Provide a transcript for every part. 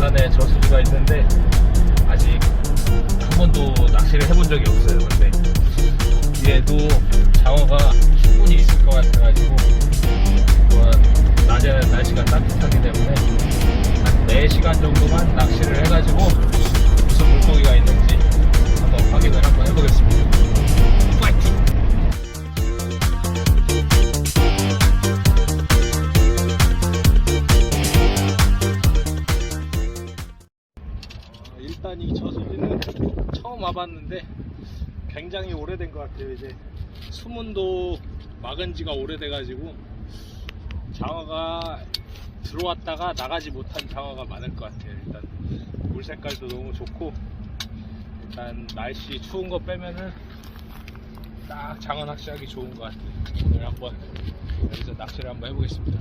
부산에 저수지가 있는데 아직 한 번도 낚시를 해본 적이 없어요. 근데 뒤에도 장어가 충분히 있을 것 같아가지고 이 저수지는 처음 와봤는데 굉장히 오래된 것 같아요. 이제 수문도 막은 지가 오래돼가지고 장어가 들어왔다가 나가지 못한 장어가 많을 것 같아요. 일단 물 색깔도 너무 좋고 일단 날씨 추운 거 빼면은 딱 장어 낚시하기 좋은 것 같아요. 오늘 한번 여기서 낚시를 한번 해보겠습니다.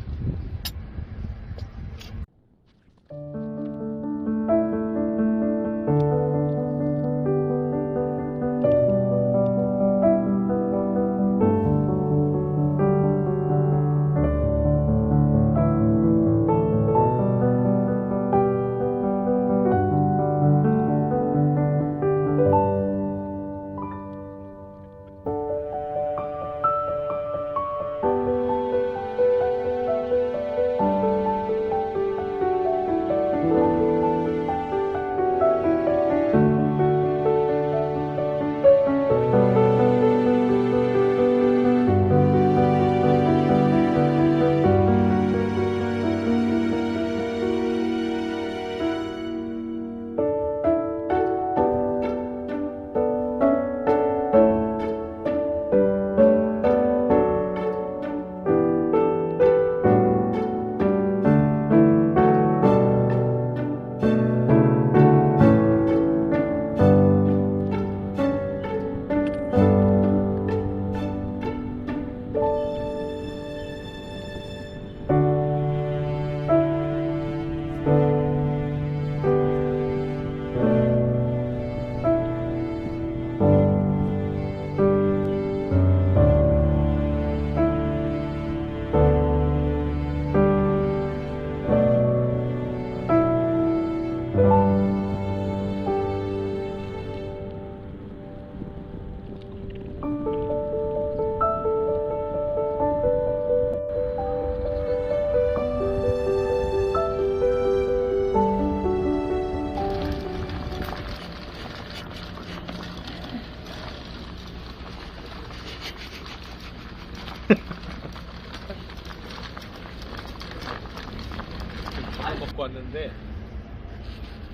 밥 먹고 왔는데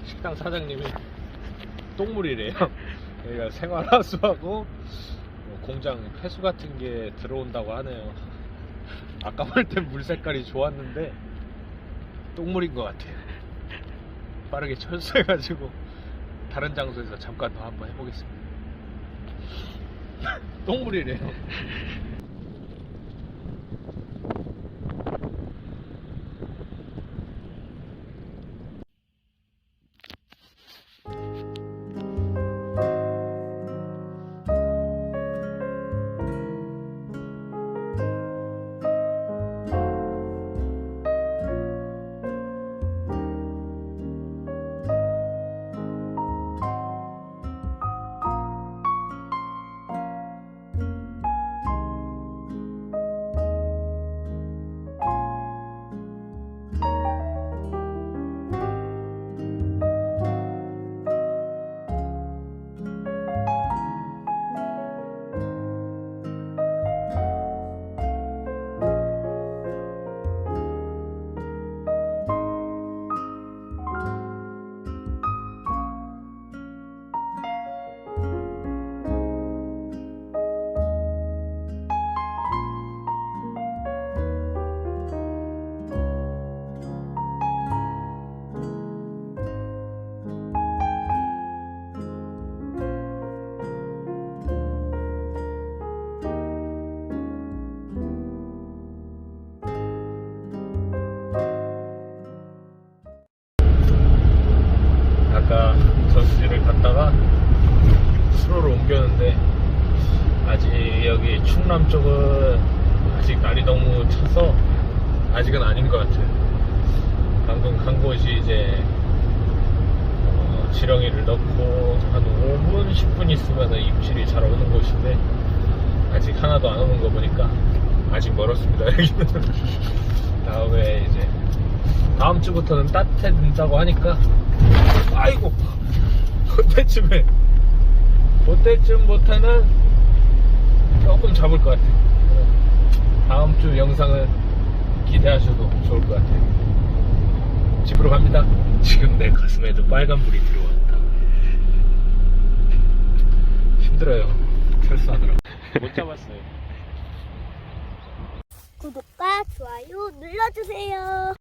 식당 사장님이 똥물이래요. 여기가 생활하수하고 뭐 공장 폐수 같은 게 들어온다고 하네요. 아까 볼땐물 색깔이 좋았는데 똥물인 것 같아요. 빠르게 철수해가지고 다른 장소에서 잠깐 더 한번 해보겠습니다. 똥물이래요. 옮겼는데 아직 여기 충남 쪽은 아직 날이 너무 차서 아직은 아닌 것 같아요. 방금 간 곳이 이제 어, 지렁이를 넣고 한 5분 10분 있으면 입질이 잘 오는 곳인데 아직 하나도 안 오는 거 보니까 아직 멀었습니다 여기는 다음에 이제 다음 주부터는 따뜻해진다고 하니까 아이고 그때쯤에 그때쯤부터는 조금 잡을 것 같아요. 다음 주 영상은 기대하셔도 좋을 것 같아요. 집으로 갑니다. 지금 내 가슴에도 빨간불이 들어왔다. 힘들어요. 철수하느라 못 잡았어요. 구독과 좋아요 눌러주세요.